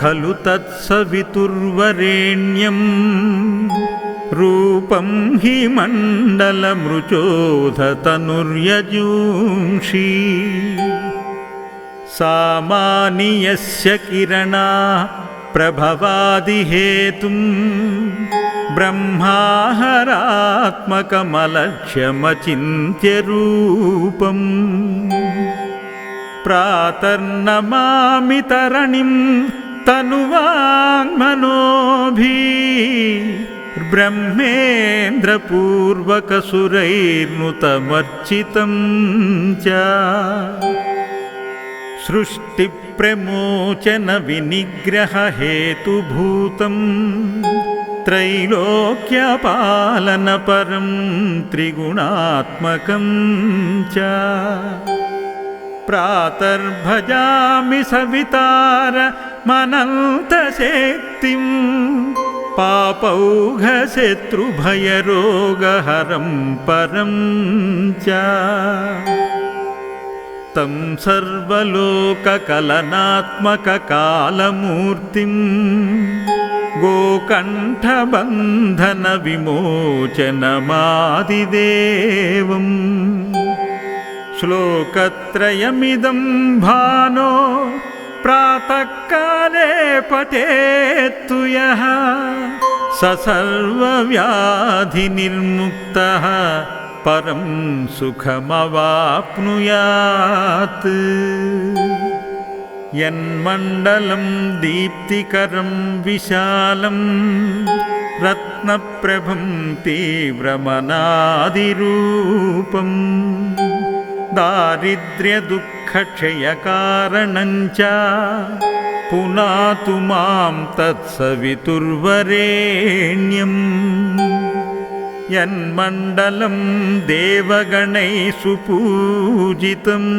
खलु तत्सवितुर्वरेण्यम् रूपं हि मण्डलमृचोधतनुर्यजूंषि सामानियस्य किरणा प्रभवादिहेतुम् ब्रह्माहरात्मकमलक्ष्यमचिन्त्यरूपम्। प्रातर्नमामि तरणिं तनुवाङ्मनोभि ब्रह्मेन्द्रपूर्वकसुरैर्नुतमर्चितं च सृष्टिप्रमोचनविनिग्ररहेतुभूतम् त्रैलोक्यपालनपरं त्रिगुणात्मकं च प्रातर्भजामि सवितार मनन्तशक्तिं पापौघशत्रुभयरोगहरं परं च। तं सर्वलोककलनात्मककालमूर्तिम्। गोकण्ठबन्धनविमोचनमादिदेवम् श्लोकत्रयमिदं भानो प्रातःकाले पठेत्तु यः। स सर्वव्याधिनिर्मुक्तः परं सुखमवाप्नुयात्। यन्मण्डलं दीप्तिकरं विशालं रत्नप्रभं तीव्रमनादिरूपम् दारिद्र्यदुःखक्षयकारणं च पुनातु मां तत्सवितुर्वरेण्यम्। यन्मण्डलं देवगणैः सुपूजितम्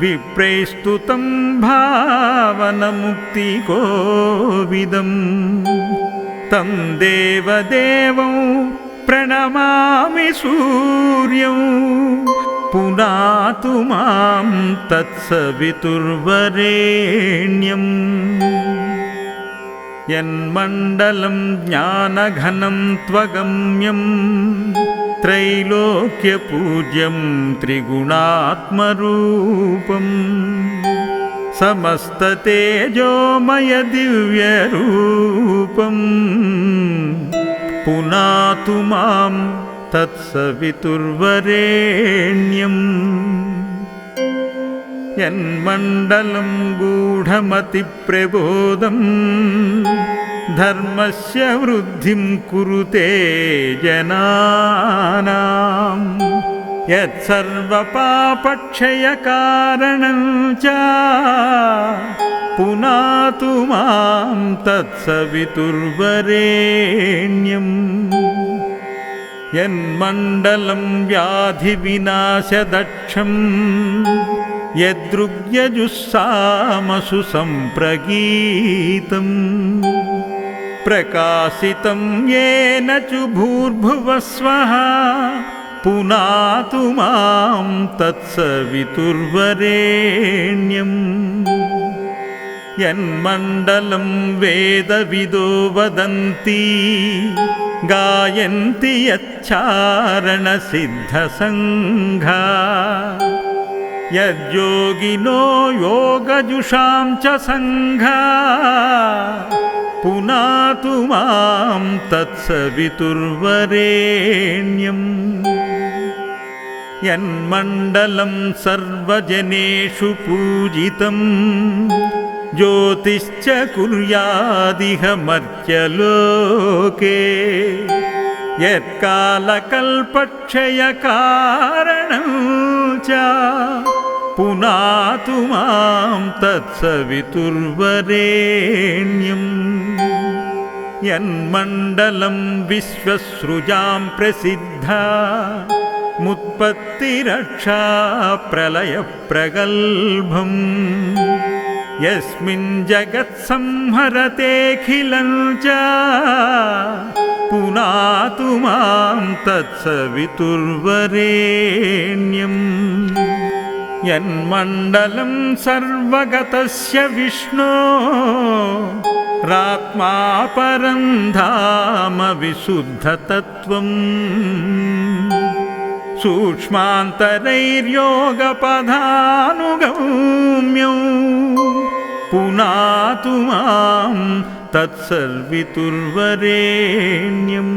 विप्रैस्तुतं भावनमुक्तिकोविदम्। तं देवदेवं प्रणमामि सूर्यं पुनातु मां तत्सवितुर्वरेण्यम्। यन्मण्डलं ज्ञानघनं त्वगम्यम् त्रैलोक्यपूज्यं त्रिगुणात्मरूपम्। समस्ततेजोमयदिव्यरूपम् पुनातु मां तत्सवितुर्वरेण्यम् यन्मण्डलं गूढमतिप्रबोधम् धर्मस्य वृद्धिं कुरुते जनानां यत्सर्वपापक्षयकारणं च पुनातु मां तत्सवितुर्वरेण्यम्। यन्मण्डलं व्याधिविनाशदक्षम् यदृग्यजुस्सामसु सम्प्रगीतम् प्रकाशितं येन च भूर्भुवस्वः पुनातु मां तत्सवितुर्वरेण्यम् यन्मण्डलं वेदविदो वदन्ति गायन्ति यच्चारणसिद्धसङ्घा। यद्योगिनो योगजुषां च सङ्घा। पुनातु मां तत्सवितुर्वरेण्यम् यन्मण्डलं सर्वजनेषु पूजितम् ज्योतिश्च कुर्यादिह मर्त्यलोके यत्कालकल्पक्षयकारणं च पुनातु मां तत्सवितुर्वरेण्यम्। यन्मण्डलं विश्वसृजां प्रसिद्धा मुत्पत्तिरक्षा प्रलयप्रगल्भम् यस्मिन् जगत्संहरतेऽखिलं च पुनातु मां तत्सवितुर्वरेण्यम् यन्मण्डलं सर्वगतस्य विष्णो रात्मा परं धाम विशुद्धतत्त्वम् सूक्ष्मान्तरैर्योगपदानुगम्यौ पुनातु मां तत्सर्वितुर्वरेण्यम्।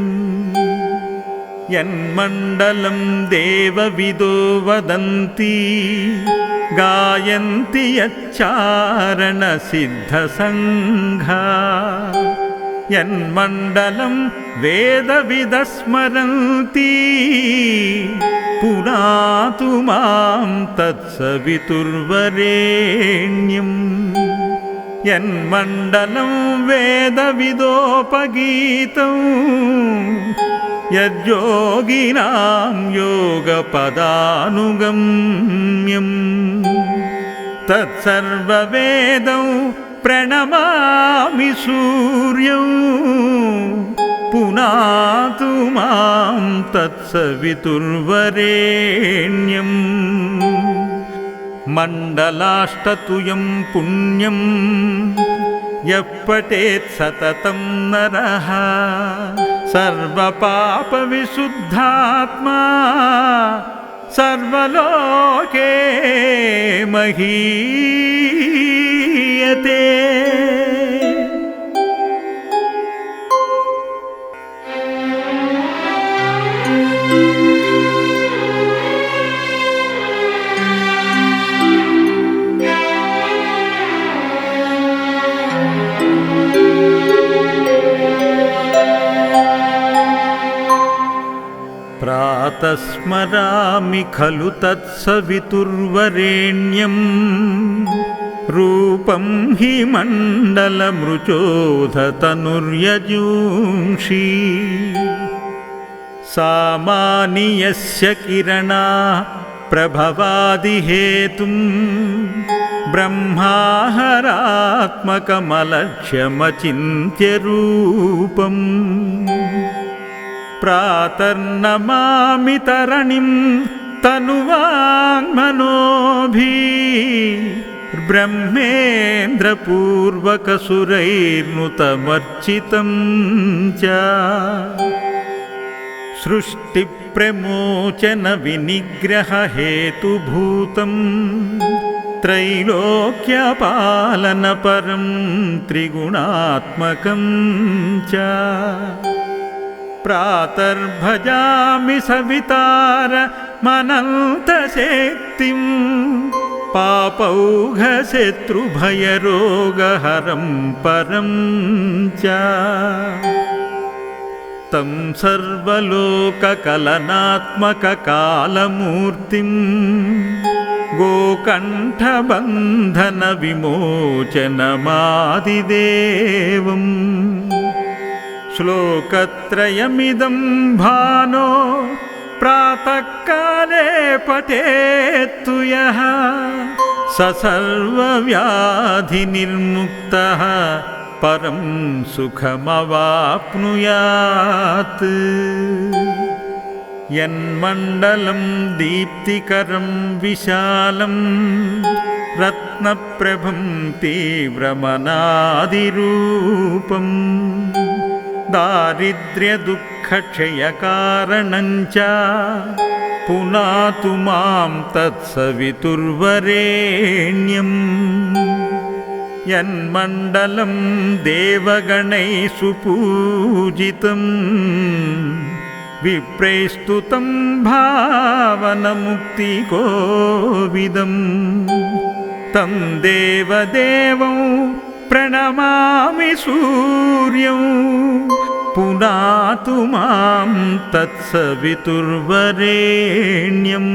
यन्मण्डलं देवविदो वदन्ति गायन्ति यच्चारणसिद्धसङ्घा यन्मण्डलं वेदविदस्मरन्ति पुनातु मां तत्सवितुर्वरेण्यम् यन्मण्डलं वेदविदोपगीतौ यद्योगिनां योगपदानुगम्यम् तत्सर्ववेदौ प्रणमामि सूर्यौ। पुनातु मां तत्सवितुर्वरेण्यम्। मण्डलाष्टतुयं पुण्यम्। यः पठेत् सततं नरः। सर्वपापविशुद्धात्मा। सर्वलोके महीयते प्रातस्मरामि खलु तत्सवितुर्वरेण्यम् रूपं हि मण्डलमृचोधतनुर्यजूंषि सामानियस्य किरणा प्रभवादिहेतुं ब्रह्माहरात्मकमलक्ष्यमचिन्त्यरूपम् प्रातर्नमामि तरणिं तनुवाङ्मनोभि ब्रह्मेन्द्रपूर्वकसुरैर्नुतमर्चितं च। सृष्टिप्रमोचनविनिग्रहहेतुभूतं त्रैलोक्यपालनपरं त्रिगुणात्मकं च। प्रातर्भजामि सवितार मनन्तशक्तिं पापौघशत्रुभयरोगहरं परं च तं सर्वलोककलनात्मककालमूर्तिं गोकण्ठबन्धनविमोचनमादिदेवम् श्लोकत्रयमिदं भानो प्रातःकाले पठेत्तु यः। स सर्वव्याधिनिर्मुक्तः परं सुखमवाप्नुयात्। यन्मण्डलं दीप्तिकरं विशालं रत्नप्रभं तीव्रमनादिरूपम् दारिद्र्यदुःखक्षयकारणञ्च पुनातु मां तत्सवितुर्वरेण्यम्। यन्मण्डलं देवगणैः सुपूजितम् विप्रैस्तुतं भावनमुक्तिकोविदम्। तं देवदेवं प्रणमामि सूर्यं पुनातु मां तत्सवितुर्वरेण्यम्।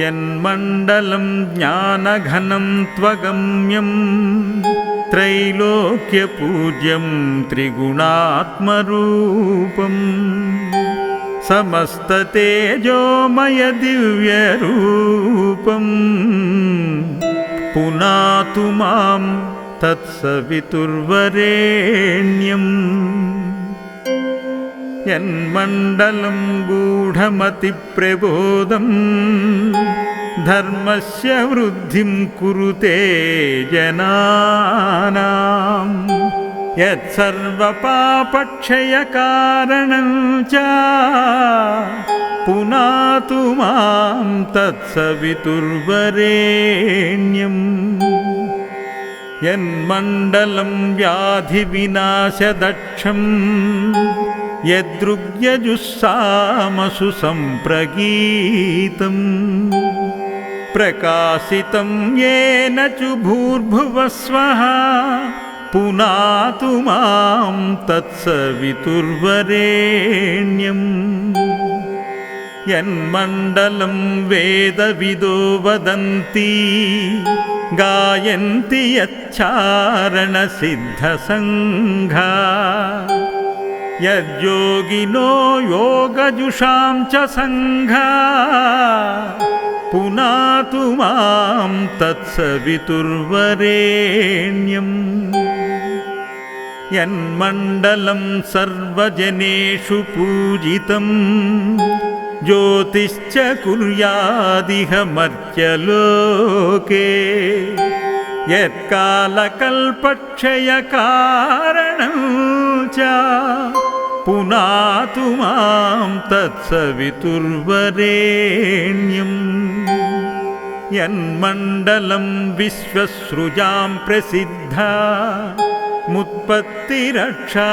यन्मण्डलं ज्ञानघनं त्वगम्यं त्रैलोक्यपूज्यं त्रिगुणात्मरूपम्। समस्ततेजोमयदिव्यरूपम्। पुनातु मां तत्सवितुर्वरेण्यम् यन्मण्डलं गूढमतिप्रबोधम् धर्मस्य वृद्धिं कुरुते जनानाम् यत्सर्वपापक्षयकारणं च पुनातु मां तत्सवितुर्वरेण्यम् यन्मण्डलं व्याधिविनाशदक्षम् यदृग्यजुस्सामसु सम्प्रगीतम् प्रकाशितं येन चु भूर्भुवस्वः पुनातु मां तत्सवितुर्वरेण्यम् यन्मण्डलं वेदविदो वदन्ति गायन्ति यच्चारणसिद्धसङ्घा यद्योगिनो योगजुषां च सङ्घा। पुनातु मां तत्सवितुर्वरेण्यम्। यन्मण्डलं सर्वजनेषु पूजितम् ज्योतिश्च कुर्यादिह मर्त्यलोके यत्कालकल्पक्षयकारणं च पुनातु मां तत्सवितुर्वरेण्यम्। यन्मण्डलं विश्वसृजां प्रसिद्धा। मुत्पत्तिरक्षा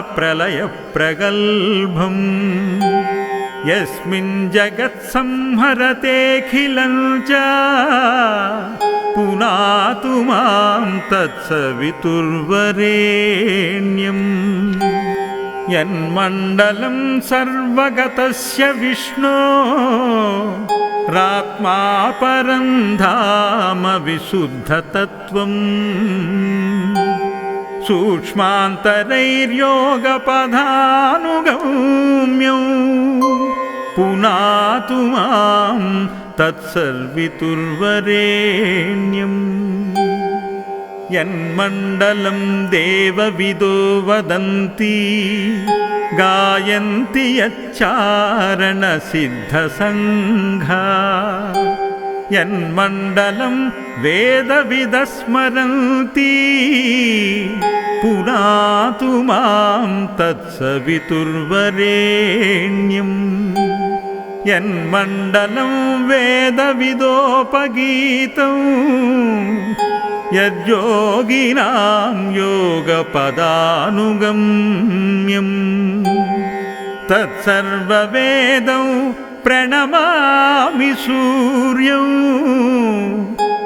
प्रलयप्रगल्भम् यस्मिन् जगत्संहरतेऽखिलं च पुनातु मां तत्सवितुर्वरेण्यम्। यन्मण्डलं सर्वगतस्य विष्णो रात्मा परं धाम विशुद्धतत्त्वम्। सूक्ष्मान्तरैर्योगपदानुगम्यौ पुनातु मां तत्सर्वितुर्वरेण्यम्। यन्मण्डलं देवविदो वदन्ति गायन्ति यच्चारणसिद्धसङ्घा। यन्मण्डलं वेदविदस्मरन्ति पुनातु मां तत्सवितुर्वरेण्यम् यन्मण्डलं वेदविदोपगीतम् यद्योगिनां योगपदानुगम्यम् तत्सर्ववेदौ प्रणमामि सूर्यौ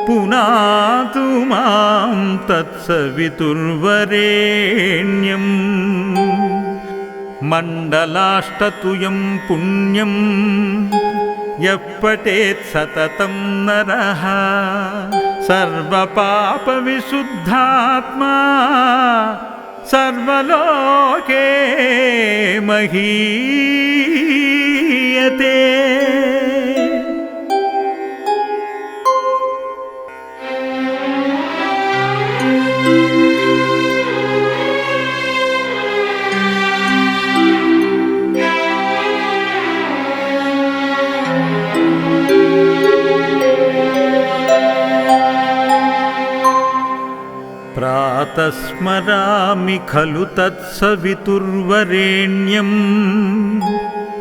पुनातु मां तत्सवितुर्वरेण्यम् मण्डलाष्टतुयं पुण्यम् यः पठेत् सततं नरः सर्वपापविशुद्धात्मा सर्वलोके महीयते प्रातस्मरामि खलु तत्सवितुर्वरेण्यम्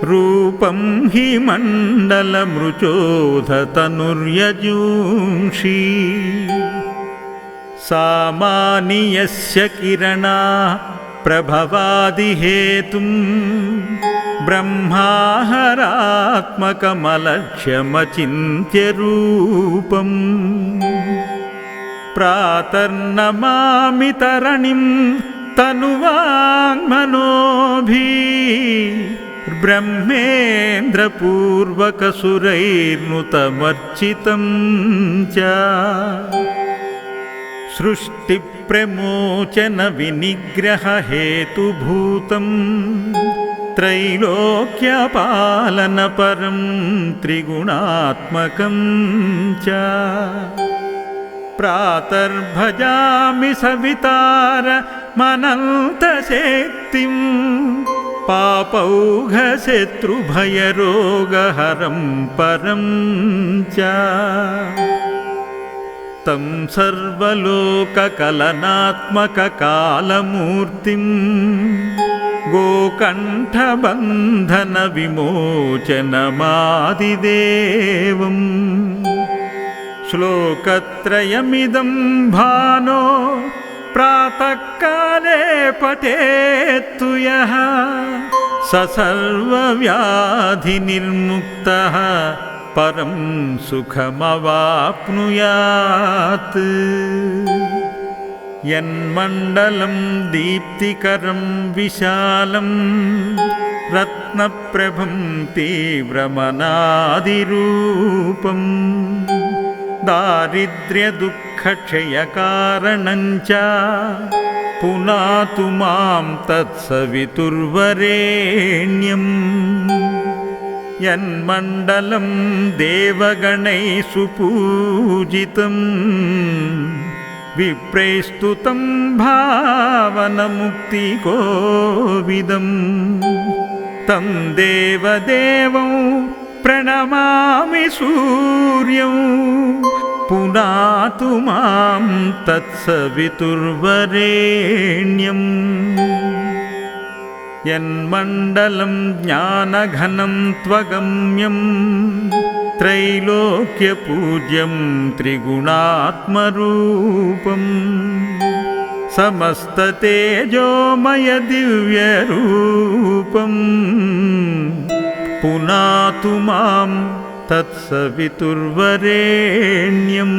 रूपं हि मण्डलमृचोधतनुर्यजूंषि सामानियस्य किरणा प्रभवादिहेतुं। ब्रह्माहरात्मकमलक्ष्यमचिन्त्यरूपम् प्रातर्नमामि तरणिं तनुवाङ्मनोभि ब्रह्मेन्द्रपूर्वकसुरैर्नुतमर्चितं च सृष्टिप्रमोचनविनिग्रहहेतुभूतं त्रैलोक्यपालनपरं त्रिगुणात्मकं च प्रातर्भजामि सवितार मनन्तशक्तिं पापौघशत्रुभयरोगहरं परं च तं सर्वलोककलनात्मककालमूर्तिम् गोकण्ठबन्धनविमोचनमादिदेवम् श्लोकत्रयमिदं भानो प्रातःकाले पठेत्तु यः। स सर्वव्याधिनिर्मुक्तः परं सुखमवाप्नुयात्। यन्मण्डलं दीप्तिकरं विशालं रत्नप्रभं तीव्रमनादिरूपम् दारिद्र्यदुःखक्षयकारणं च पुनातु मां तत्सवितुर्वरेण्यम्। यन्मण्डलं देवगणैः सुपूजितम् विप्रैस्तुतं भावनमुक्तिकोविदम्। तं देवदेवं प्रणमामि सूर्यं पुनातु मां तत्सवितुर्वरेण्यम् यन्मण्डलं ज्ञानघनं त्वगम्यं त्रैलोक्यपूज्यं त्रिगुणात्मरूपम्। समस्ततेजोमयदिव्यरूपम् पुनातु मां तत्सवितुर्वरेण्यम्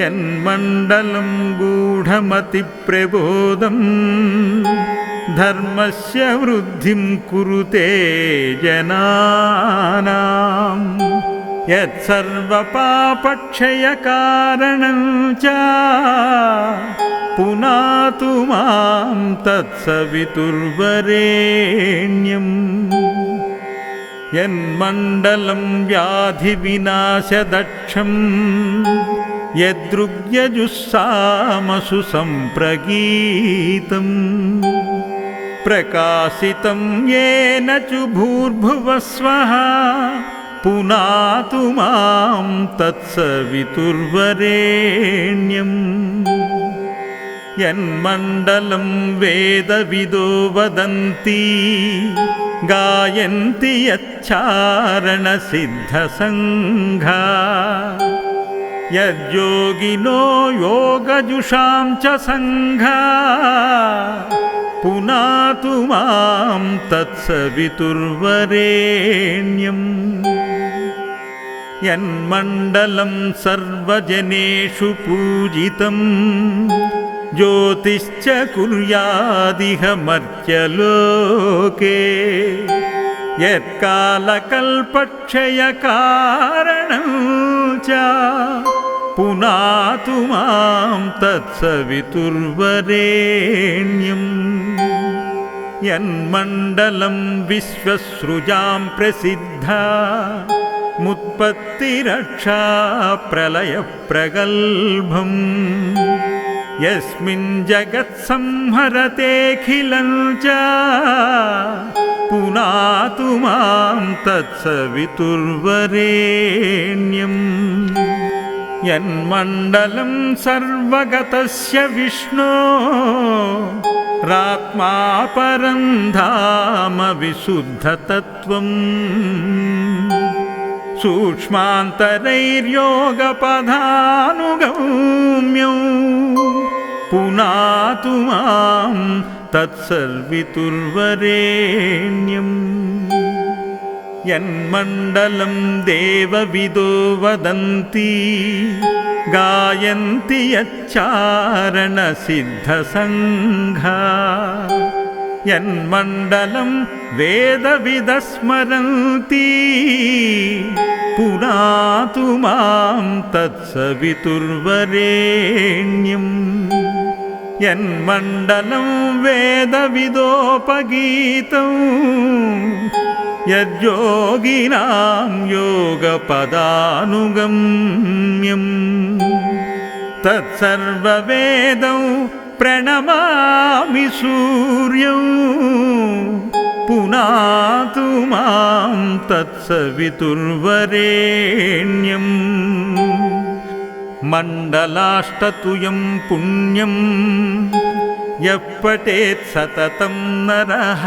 यन्मण्डलं गूढमतिप्रबोधम् धर्मस्य वृद्धिं कुरुते जनानाम्। यत्सर्वपापक्षयकारणं च पुनातु मां तत्सवितुर्वरेण्यम्। यन्मण्डलं व्याधिविनाशदक्षम्। यदृग्यजुस्सामसु सम्प्रगीतम् प्रकाशितं येन च भूर्भुवस्वः। पुनातु मां तत्सवितुर्वरेण्यम् यन्मण्डलं वेदविदो वदन्ति गायन्ति यच्चारणसिद्धसङ्घा यद्योगिनो योगजुषां च सङ्घा पुनातु मां तत्सवितुर्वरेण्यम् यन्मण्डलं सर्वजनेषु पूजितम् ज्योतिश्च कुर्यादिह मर्त्यलोके यत्कालकल्पक्षयकारणं च पुनातु मां तत्सवितुर्वरेण्यम् यन्मण्डलं विश्वसृजां प्रसिद्धा। मुत्पत्तिरक्षा प्रलयप्रगल्भम् यस्मिन् जगत्संहरतेऽखिलं च पुनातु मां तत्सवितुर्वरेण्यम्। यन्मण्डलं सर्वगतस्य विष्णो रात्मा परं धाम विशुद्धतत्त्वम्। सूक्ष्मान्तरैर्योगपदानुगम्यौ पुनातु मां तत्सर्वितुर्वरेण्यम्। यन्मण्डलं देवविदो वदन्ति गायन्ति यच्चारणसिद्धसङ्घा। यन्मण्डलं वेदविदस्मरन्ति पुनातु मां तत्सवितुर्वरेण्यम् यन्मण्डलं वेदविदोपगीतम् यद्योगिनां योगपदानुगम्यम् तत्सर्ववेदौ प्रणमामि सूर्यौ पुनातु मां तत्सवितुर्वरेण्यम् मण्डलाष्टतुयं पुण्यं यः पठेत् सततं नरः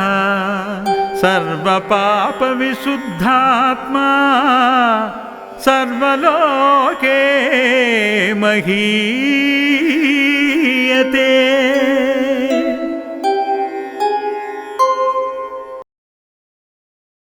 सर्वपापविशुद्धात्मा सर्वलोके महीयते